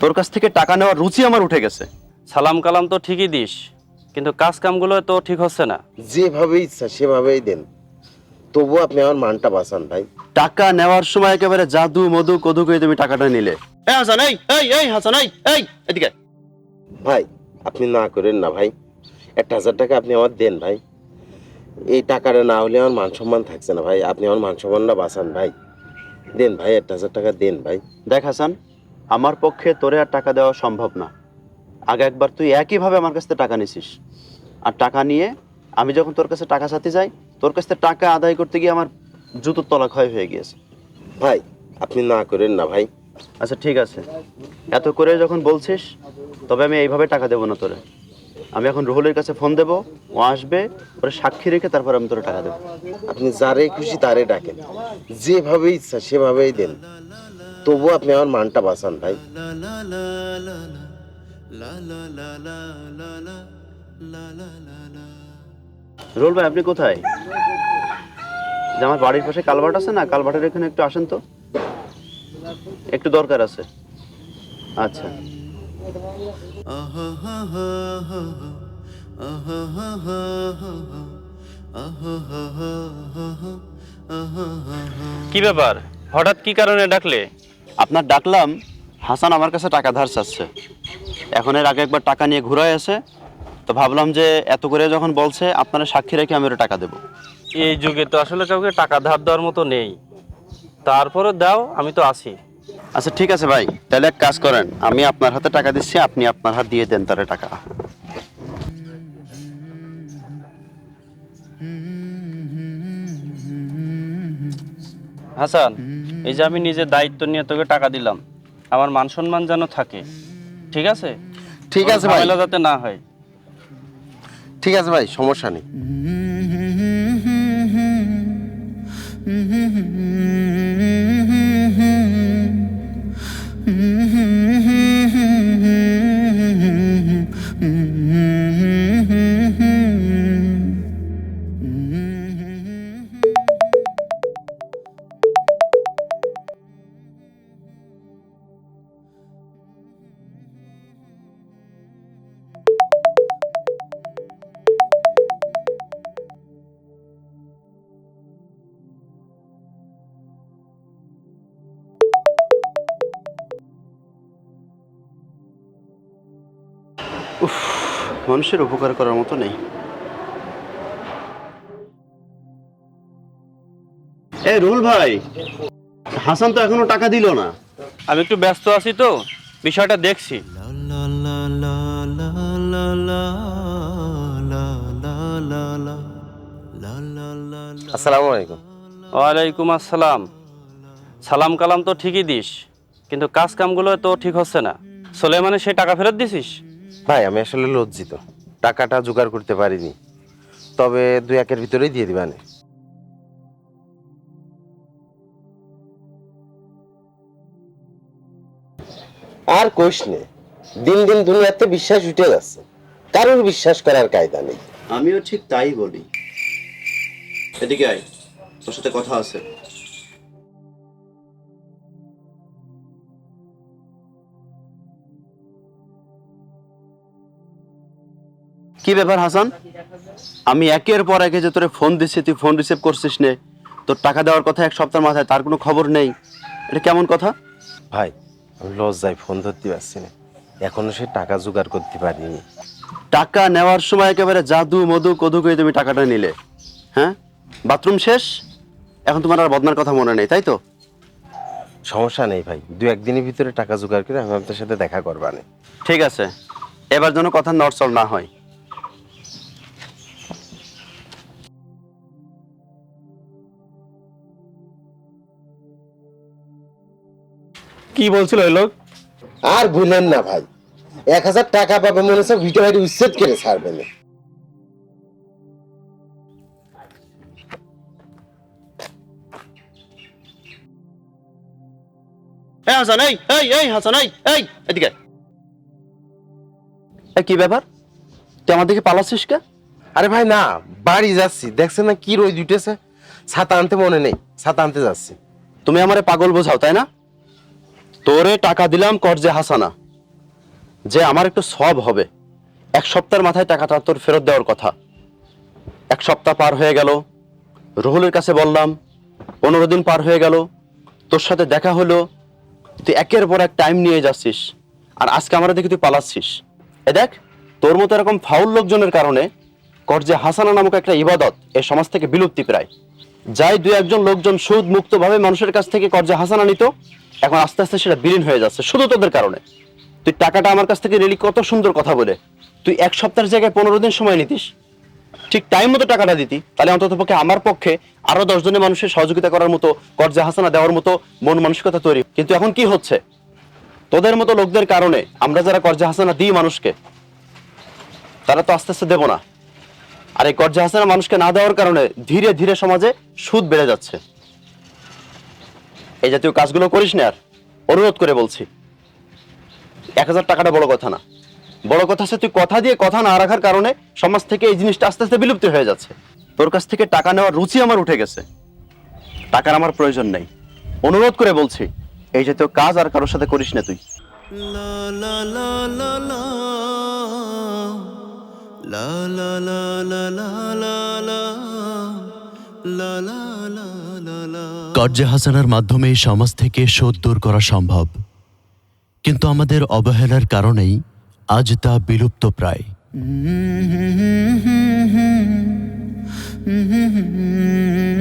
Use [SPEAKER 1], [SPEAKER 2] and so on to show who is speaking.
[SPEAKER 1] তোর কাছ থেকে টাকা নেওয়ার রুচি আমার উঠে গেছে।
[SPEAKER 2] সালাম কালাম তো ঠিকই দিস কিন্তু কাজ কামগুলো তো ঠিক হচ্ছে না।
[SPEAKER 3] যেভাবে ইচ্ছা সেভাবেই দেন। তবু আপনি আমার মানটা বাঁচান ভাই।
[SPEAKER 1] টাকা নেওয়ার সময় একেবারে জাদু মধু কদু করে তুমি টাকাটা নিলে। এই হাসান এই এই এই হাসান এই এই এদিকে।
[SPEAKER 3] ভাই আপনি না করেন না ভাই। একটা হাজার টাকা আপনি আমার দেন ভাই। এই টাকাটা না হলে আমার মান সম্মান থাকছে না ভাই। আপনি আমার মান সম্মানটা বাঁচান ভাই। দেন ভাই একটা হাজার টাকা দেন ভাই।
[SPEAKER 1] দেখ হাসান আমার পক্ষে তোরে আর টাকা দেওয়া সম্ভব না। আগে একবার তুই একইভাবে আমার কাছ থেকে টাকা নিছিস। আর টাকা নিয়ে আমি যখন তোর কাছে টাকা চাতে যাই তোর কাছ থেকে টাকা আদায় করতে গিয়ে আমার জুতোর তলা ক্ষয় হয়ে গিয়েছে।
[SPEAKER 3] ভাই আপনি না করেন না ভাই।
[SPEAKER 1] আচ্ছা ঠিক আছে। এত করে যখন বলছিস তবে আমি এইভাবে টাকা দেবো না তোরে। আমি এখন রুহুলের কাছে ফোন দেবো ও আসবে ওরা সাক্ষী রেখে তারপর আমি তোরে টাকা দেবো।
[SPEAKER 3] আপনি যারে খুশি তারে ডাকেন। যেভাবে ইচ্ছা সেভাবেই দেন। তবু আপনি আমার মানটা বাঁচান ভাই।
[SPEAKER 1] রোল ভাই আপনি কোথায়? যে আমার বাড়ির পাশে কালভার্ট আছে না কালভার্টের এখানে একটু আসেন তো। একটু দরকার আছে। আচ্ছা।
[SPEAKER 2] কি ব্যাপার? হঠাৎ কি কারণে ডাকলে?
[SPEAKER 1] আপনার ডাকলাম হাসান আমার কাছে টাকা ধার চাচ্ছে। এখন এর আগে একবার টাকা নিয়ে ঘুরায় আছে তো ভাবলাম যে এত করে যখন বলছে আপনারা সাক্ষী রেখে আমি ওর টাকা দেবো।
[SPEAKER 2] এই যুগে তো আসলে কাউকে টাকা ধার দেওয়ার মতো নেই। তারপরে দাও আমি তো আছি।
[SPEAKER 1] আচ্ছা ঠিক আছে ভাই তাহলে এক কাজ করেন আমি আপনার হাতে টাকা দিচ্ছি আপনি আপনার হাত দিয়ে দেন তারে টাকা।
[SPEAKER 2] হাসান এই যে আমি নিজে দায়িত্ব নিয়ে তোকে টাকা দিলাম আমার মান সম্মান যেন থাকে ঠিক আছে
[SPEAKER 3] ঠিক আছে ভাই
[SPEAKER 2] ঝামেলা যাতে না হয়
[SPEAKER 3] ঠিক আছে ভাই সমস্যা নেই
[SPEAKER 1] মানুষের উপকার করার মতো নেই। এই রুল ভাই হাসান তো এখনও টাকা দিল না।
[SPEAKER 2] আমি একটু ব্যস্ত আছি তো বিষয়টা দেখছি।
[SPEAKER 3] আসসালামু আলাইকুম।
[SPEAKER 2] ওয়ালাইকুম আসসালাম। সালাম কালাম তো ঠিকই দিস কিন্তু কাজ কামগুলো তো ঠিক হচ্ছে না। সোলেমানে সেই টাকা ফেরত দিছিস?
[SPEAKER 3] ভাই, আমি আসলে লজ্জিত। টাকাটা জোগাড় করতে পারিনি। তবে দুই একের ভিতরেই দিয়ে দিবানে আর কোষ নে, দিন দিন দুনিয়াতে বিশ্বাস উঠে যাচ্ছে। কারোর বিশ্বাস করার কায়দা নেই।
[SPEAKER 1] আমিও ঠিক তাই বলি। এদিকে আয়, তোর সাথে কথা আছে। কি ব্যাপার হাসান? আমি একের পর একে যে তোরে ফোন দিচ্ছি তুই ফোন রিসিভ করছিস নে। তোর টাকা দেওয়ার কথা এক সপ্তাহ মাথায় তার কোনো খবর নেই। এটা কেমন কথা?
[SPEAKER 3] ভাই আমি লজ্জায় ফোন ধরতে পারছি না। এখনও সে টাকা জোগাড় করতে পারিনি।
[SPEAKER 1] টাকা নেওয়ার সময় একেবারে জাদু মধু কদু করে তুমি টাকাটা নিলে। হ্যাঁ? বাথরুম শেষ? এখন তোমার আর বদনার কথা মনে নেই তাই তো?
[SPEAKER 3] সমস্যা নেই ভাই। দু একদিনের ভিতরে টাকা জোগাড় করে আমি আপনার সাথে দেখা করবানে।
[SPEAKER 1] ঠিক আছে। এবার যেন কথা নড়চড় না হয়।
[SPEAKER 2] কি বলছিল ওই লোক?
[SPEAKER 3] আর ভুলেন না ভাই। এক হাজার টাকা পাবে মনে হচ্ছে ভিটে ভাই উচ্ছেদ করে ছাড়বে না।
[SPEAKER 1] এই হাসান এই এই এই হাসান এই এই এদিকে। কি ব্যাপার? তুই আমার দিকে পালাচ্ছিস কে?
[SPEAKER 3] আরে ভাই না বাড়ি যাচ্ছি। দেখছেন না কি রোদ উঠেছে? ছাতা আনতে মনে নেই ছাতা আনতে যাচ্ছি।
[SPEAKER 1] তুমি আমারে পাগল বোঝাও তাই না? তোরে টাকা দিলাম কর্জে হাসানা। যে আমার একটু সব হবে। এক সপ্তাহের মাথায় টাকাটা তোর ফেরত দেওয়ার কথা। এক সপ্তাহ পার হয়ে গেল। রুহুলের কাছে বললাম, পনেরো দিন পার হয়ে গেল। তোর সাথে দেখা হলো। তুই একের পর এক টাইম নিয়ে যাচ্ছিস। আর আজকে আমরা দেখি তুই পালাচ্ছিস। এ দেখ, তোর মতো এরকম ফাউল লোকজনের কারণে কর্জে হাসানা নামক একটা ইবাদত এ সমাজ থেকে বিলুপ্তি প্রায়। যাই দুই একজন লোকজন সুদ মুক্তভাবে মানুষের কাছ থেকে কর্জে হাসানা নিত এখন আস্তে আস্তে সেটা বিলীন হয়ে যাচ্ছে, শুধু তোদের কারণে। তুই টাকাটা আমার কাছ থেকে রেলি কত সুন্দর কথা বলে। তুই এক সপ্তাহের জায়গায় পনেরো দিন সময় নিতিস। ঠিক টাইম মতো টাকাটা দিতি, তাহলে অন্তত পক্ষে আমার পক্ষে আরও দশ জনের মানুষের সহযোগিতা করার মতো, কর্জা হাসানা দেওয়ার মতো মন মানসিকতা তৈরি। কিন্তু এখন কি হচ্ছে? তোদের মতো লোকদের কারণে আমরা যারা কর্জা হাসানা দিই মানুষকে, তারা তো আস্তে আস্তে দেবো না। আর এই কর্জা হাসানা মানুষকে না দেওয়ার কারণে ধীরে ধীরে সমাজে সুদ বেড়ে যাচ্ছে। এই জাতীয় কাজগুলো করিস না আর। অনুরোধ করে বলছি। এক হাজার টাকাটা বড় কথা না। বড় কথা হচ্ছে তুই কথা দিয়ে কথা না রাখার কারণে সমাজ থেকে এই জিনিসটা আস্তে আস্তে বিলুপ্তি হয়ে যাচ্ছে। তোর কাছ থেকে টাকা নেওয়ার রুচি আমার উঠে গেছে। টাকার আমার প্রয়োজন নেই। অনুরোধ করে বলছি, এই জাতীয় কাজ আর কারোর সাথে করিস না তুই।
[SPEAKER 4] la la la la La la la la la
[SPEAKER 5] কর্জে হাসানার মাধ্যমে সমাজ থেকে শোধ দূর করা সম্ভব কিন্তু আমাদের অবহেলার কারণেই আজ তা বিলুপ্ত প্রায়
[SPEAKER 4] Mm-hmm.